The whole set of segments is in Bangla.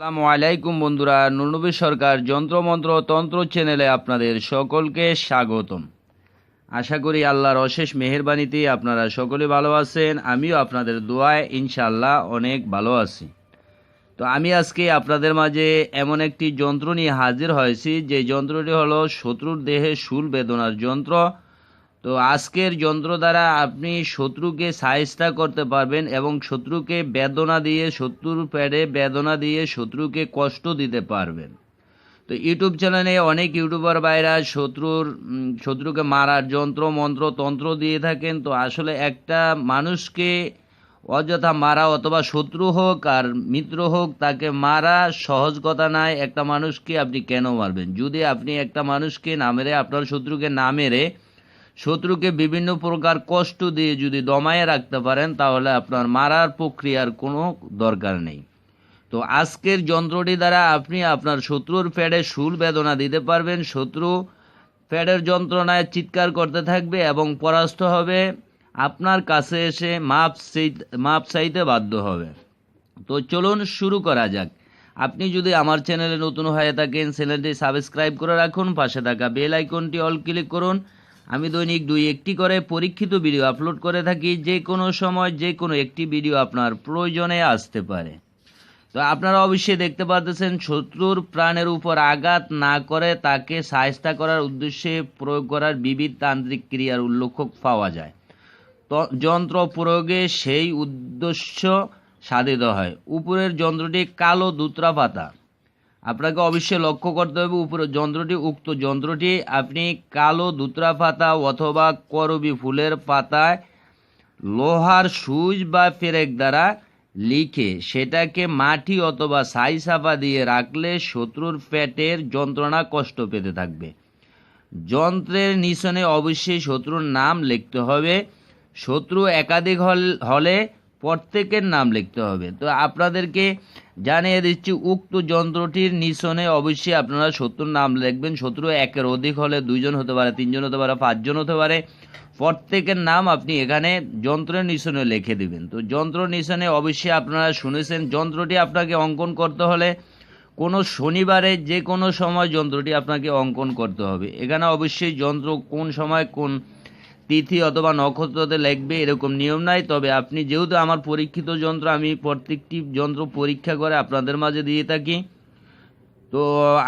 আসসালামু আলাইকুম বন্ধুরা, নুরনবী সরকার যন্ত্রমন্ত্র তন্ত্র চ্যানেলে আপনাদের সকলকে স্বাগতম। আশা করি আল্লাহর অশেষ মেহেরবানিতে আপনারা সকলে ভালো আছেন, আমিও আপনাদের দোয়ায় ইনশাআল্লাহ অনেক ভালো আছি। তো আমি আজকে আপনাদের মাঝে এমন একটি যন্ত্র নিয়ে হাজির হয়েছি, যে যন্ত্রটি হলো শত্রুর দেহে শুল বেদনার যন্ত্র। তো আজকের যন্ত্র দ্বারা আপনি শত্রুকে সাহিস্তা করতে পারবেন এবং শত্রুকে বেদনা দিয়ে, শত্রুর প্যাডে বেদনা দিয়ে শত্রুকে কষ্ট দিতে পারবেন। তো ইউটিউব চ্যানেলে অনেক ইউটিউবার ভাইরা শত্রুর শত্রুকে মারার যন্ত্র, মন্ত্র, তন্ত্র দিয়ে থাকেন। তো আসলে একটা মানুষকে অযথা মারা অথবা শত্রু হোক আর মিত্র হোক, তাকে মারা সহজ কথা নয়। একটা মানুষকে আপনি কেন মারবেন? যদি আপনি একটা মানুষকে না মেরে, আপনার শত্রুকে না মেরে শত্রুকে বিভিন্ন প্রকার কষ্ট দিয়ে যদি দমায়ে রাখতে পারেন, তাহলে আপনার মারার প্রক্রিয়ার কোনো দরকার নেই। তো আজকের যন্ত্রটি দ্বারা আপনি আপনার শত্রুর ফ্যাডে শুল বেদনা দিতে পারবেন। শত্রু ফ্যাডের যন্ত্রণায় চিৎকার করতে থাকবে এবং পরাস্ত হবে। আপনার কাছে এসে মাপ মাপ চাইতে বাধ্য হবে। তো চলুন শুরু করা যাক। আপনি যদি আমার চ্যানেলে নতুন হয়ে থাকেন, চ্যানেলটি সাবস্ক্রাইব করে রাখুন, পাশে থাকা বেল আইকনটি অল ক্লিক করুন আমি দৈনিক দুই একটি করে পরীক্ষিত ভিডিও আপলোড করে থাকি, যে কোনো সময় যে কোনো একটি ভিডিও আপনার প্রয়োজনে আসতে পারে। তো আপনারা অবশ্যই দেখতে পাচ্ছেন শত্রুর প্রাণের উপর আঘাত না করে তাকে সাহায্য করার উদ্দেশ্যে প্রয়োগ করার বিবিধ তান্ত্রিক ক্রিয়ার উল্লেখ পাওয়া যায়। যন্ত্র প্রয়োগে সেই উদ্দেশ্য সাধিত হয়। উপরের যন্ত্রটি কালো দুত্রা পাতা আপনাকে অবশ্যই লক্ষ্য করতে হবে, উপরে যন্ত্রটি, উক্ত যন্ত্রটি আপনি কালো দুত্রা পাতা অথবা করবি ফুলের পাতায় লোহার সুইচ বা পেরেক দ্বারা লিখে সেটাকে মাটি অথবা ছাই সাফা দিয়ে রাখলে শত্রুর পেটের যন্ত্রণা কষ্ট পেতে থাকবে। যন্ত্রের নিশনে অবশ্যই শত্রুর নাম লিখতে হবে। শত্রু একাধিক হলে প্রত্যেকের নাম লিখতে হবে। তো আপনাদেরকে জানিয়ে দিচ্ছি, উক্ত যন্ত্রটির নিশনে অবশ্যই আপনারা শত্রুর নাম লিখবেন। শত্রু একের অধিক হলে দুইজন হতে পারে, তিনজন হতে পারে, পাঁচজন হতে পারে। প্রত্যেকের নাম আপনি এখানে যন্ত্রের নিশনে লিখে দিবেন। তো যন্ত্র নিশনে অবশ্যই আপনারা শুনেছেন, যন্ত্রটি আপনাকে অঙ্কন করতে হলে কোনো শনিবারে যে কোনো সময় যন্ত্রটি আপনাকে অঙ্কন করতে হবে। এখানে অবশ্যই যন্ত্র কোন সময় কোন তিথি অথবা নক্ষত্রতে লেখবে, এরকম নিয়ম নাই। তবে আপনি যেহেতু আমার পরীক্ষিত যন্ত্র, আমি প্রত্যেকটি যন্ত্র পরীক্ষা করে আপনাদের মাঝে দিয়ে থাকি। তো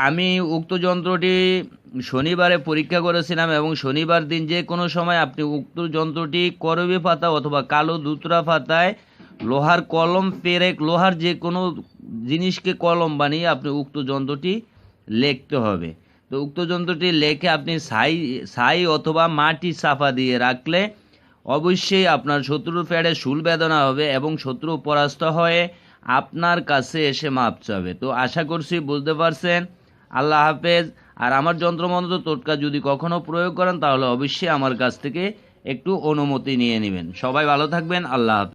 আমি উক্ত যন্ত্রটি শনিবারে পরীক্ষা করেছিলাম এবং শনিবার দিন যে কোনো সময় আপনি উক্ত যন্ত্রটি করবি পাতা অথবা কালো দুতরা পাতায় লোহার কলম, পেরেক, লোহার যে কোনো জিনিসকে কলম বানিয়ে আপনি উক্ত যন্ত্রটি লিখতে হবে। তো উক্ত যন্ত্রটি লেখে আপনি ছাই ছাই অথবা মাটি সাফা দিয়ে রাখলে অবশ্যই আপনার শত্রুর প্যাডে শুল বেদনা হবে এবং শত্রু পরাস্ত হয়ে আপনার কাছে এসে মাপ চাবে। তো আশা করছি বুঝতে পারছেন। আল্লাহ হাফেজ। আর আমার যন্ত্রমন্ত্র টোটকা যদি কখনো প্রয়োগ করেন তাহলে অবশ্যই আমার কাছ থেকে একটু অনুমতি নিয়ে নেবেন। সবাই ভালো থাকবেন। আল্লাহ হাফেজ।